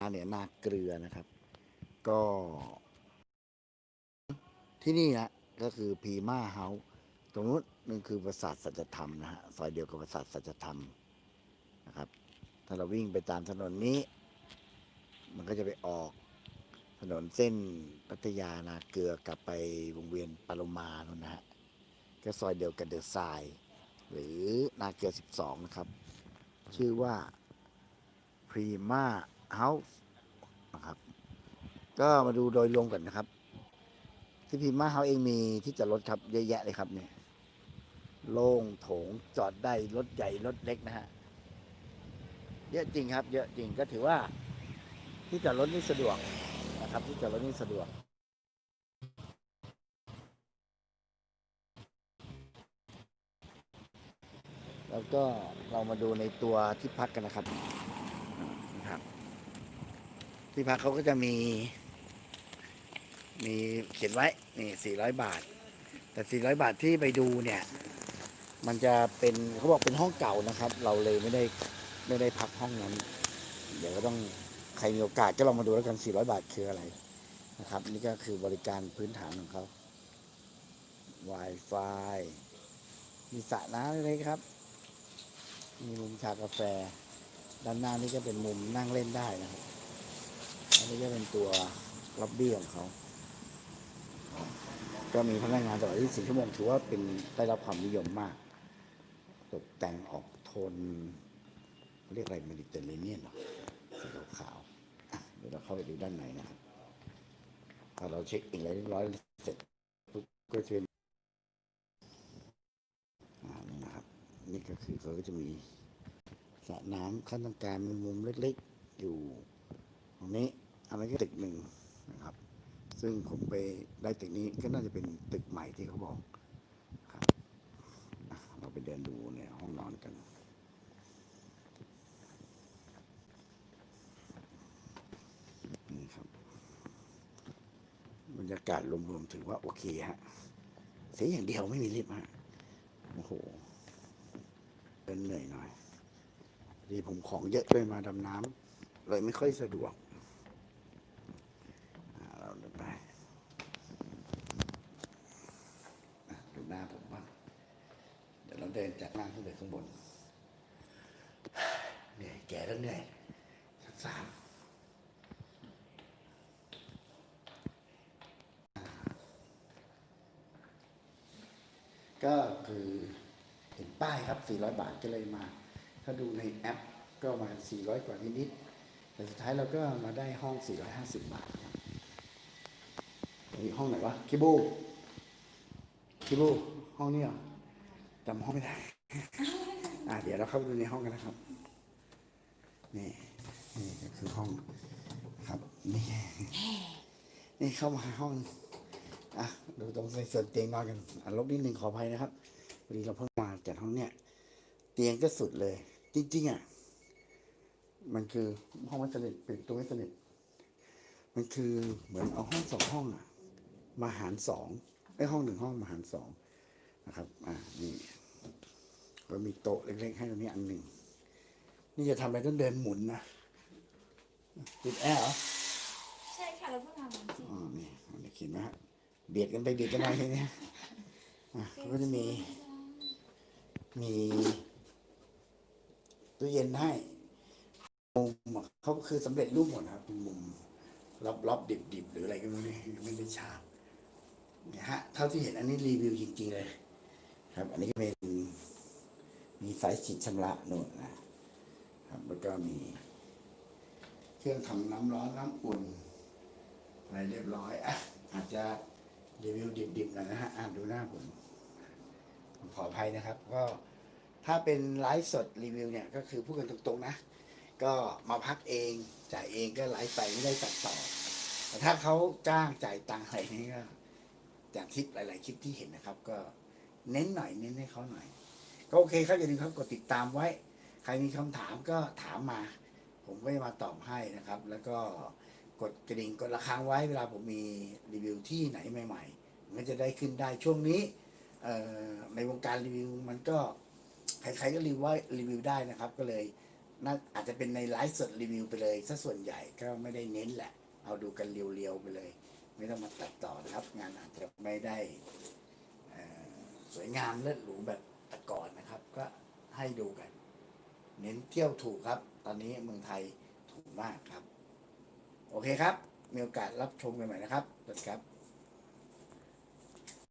เนี่ยนาเกลือนะครับ ก็ที่นี่นะก็คือพีมาเฮาส์ตรงนู้นนั่นคือปราสาทสัจธรรมนะฮะซอยเดียวกับปราสาทสัจธรรมนะครับ ถ้าเราวิ่งไปตามถนนนี้ มันก็จะไปออกถนนเส้นพัทยานาเกลือกลับไปวงเวียนปาลมานู่นนะฮะก็ซอยเดียวกับเดอะทรายหรือนาเกลือ 12 นะครับ ชื่อว่า Prima House นะครับ ก็มาดูโดยรวมกันนะครับ ที่พีมาเฮาเองมีที่จอดรถครับเยอะแยะเลยครับเนี่ยโล่งโถงจอดได้รถใหญ่รถเล็กนะฮะเยอะจริงครับ เยอะจริงก็ถือว่า ที่จอดรถนี่สะดวกนะครับ ที่จอดรถนี่สะดวกแล้วก็เรามาดูในตัวที่พักกันนะครับนะครับ ที่พักเขาก็จะมี มีเขียนไว้ นี่400บาท แต่400บาทที่ไปดูเนี่ย มันจะเป็นเขาบอกเป็นห้องเก่านะครับ เราเลยไม่ได้ไม่ได้พักห้องนั้น เดี๋ยวก็ต้องใครมีโอกาสก็ลองมาดูแล้วกัน400บาทคืออะไรนะครับ นี่ก็คือบริการพื้นฐานของเขา Wi-Fi มีสระน้ำเลยครับ มีมุมชากาแฟ ด้านหน้านี่ก็เป็นมุมนั่งเล่นได้นะครับ อันนี้ก็เป็นตัวล็อบบี้ของเขา ก็มีพนักงานตลอด24ชั่วโมงถือว่าเป็นได้รับความนิยมมาก ตกแต่งออกโทนเรียกอะไรเมดิเตอร์เรเนียนเหรอสีขาวๆเดี๋ยวเราเข้าไปดูด้านในนะครับพอเราเช็คอินอะไรเรียบร้อยเสร็จปุ๊บก็จะเป็นนี่นะครับ นี่ก็คือเขาก็จะมีสระน้ำขั้นตรงกลางมีมุมเล็กๆอยู่ตรงนี้ อันนี้ก็ตึกหนึ่งนะครับ ซึ่งผมไปได้ตึกนี้ก็น่าจะเป็นตึกใหม่ที่เขาบอกครับเราไปเดินดูในห้องนอนกันนี่ครับบรรยากาศรวมๆถือว่าโอเคฮะเสียอย่างเดียวไม่มีลิฟต์ฮะโอ้โหเดินเหนื่อยหน่อยดีผมของเยอะด้วยมาดำน้ำเลยไม่ค่อยสะดวก อ่าเราเดินไปอะดูหน้าผมบ้าง เดินจากล่างขึ้นไปข้างบนเหนื่อยแก่แล้วเหนื่อยสักสามก็คือเห็นป้ายครับ 400 บาทก็เลยมา ถ้าดูในแอปก็ประมาณ400 กว่านิดๆแต่สุดท้ายเราก็มาได้ห้อง 450 บาทอีห้องไหนวะคิบูคิบูห้องนี้เหรอ จำห้องไม่ได้ อ่าเดี๋ยวเราเข้าไปดูในห้องกันนะครับ นี่นี่ก็คือห้องครับ นี่ นี่เข้ามาห้อง อะดูตรงในส่วนเตียงนอนกันอะลบนิดนึงขออภัยนะครับพอดีเราเพิ่งมาจากห้องเนี้ยเตียงก็สุดเลย จริงๆอะมันคือห้องไม่สนิทปิดตัวไม่สนิทมันคือเหมือนเอาห้องสองห้องอะมาหารสองไอ้ห้องหนึ่งห้องมาหารสอง นะครับ อ่า นี่ก็มีโต๊ะเล็กๆให้ตรงนี้อันหนึ่ง นี่จะทำอะไรต้องเดินหมุนนะ ติดแอร์เหรอใช่ค่ะเราเพิ่งทำจริงอ๋อนี่อันนี้เขียนไหมฮะเบียดกันไปเบียดกันมาทีเนี้ยอะก็จะมี มีตู้เย็นให้มุมอะเขาคือสำเร็จรูปหมดนะครับเป็นมุมรับรับดิบดิบๆ หรืออะไรก็ไม่รู้นี่ไม่ได้ฉาบเนี่ยฮะ เท่าที่เห็นอันนี้รีวิวจริงๆเลย ครับ อันนี้ก็เป็นมีสายฉีดชำระโน่นนะครับแล้วก็มี เครื่องทำน้ำร้อนน้ำอุ่นอะไรเรียบร้อยอะอาจจะรีวิวดิบๆหน่อยนะฮะอ่านดูหน้าผมผมขออภัยนะครับ ก็ถ้าเป็นไลฟ์สดรีวิวเนี่ย ก็คือพูดกันตรงๆนะ ก็มาพักเองจ่ายเองก็ไลฟ์ไปไม่ได้ตัดต่อ แต่ถ้าเขาจ้างจ่ายตังค์อะไรนี่ก็จากคลิปหลาย ๆ คลิปที่เห็นนะครับ ก็ เน้นหน่อยเน้นให้เขาหน่อย ก็โอเคครับอย่าลืมครับกดติดตามไว้ ใครมีคำถามก็ถามมา ผมก็จะมาตอบให้นะครับ แล้วก็กดกระดิ่งกดระฆังไว้เวลาผมมีรีวิวที่ไหนใหม่ๆมันก็จะได้ขึ้นได้ช่วงนี้ในวงการรีวิวมันก็ใครๆก็รีวิวว่ารีวิวได้นะครับ ก็เลยน่าอาจจะเป็นในไลฟ์สดรีวิวไปเลยซะส่วนใหญ่ก็ไม่ได้เน้นแหละ เอาดูกันเรียวๆไปเลย ไม่ต้องมาตัดต่อนะครับ งานอาจจะไม่ได้ สวยงามเลิศหรูแบบแต่ก่อนนะครับ ก็ให้ดูกัน เน้นเที่ยวถูกครับ ตอนนี้เมืองไทยถูกมากครับ โอเคครับ มีโอกาสรับชมกันใหม่นะครับสวัสดีครับ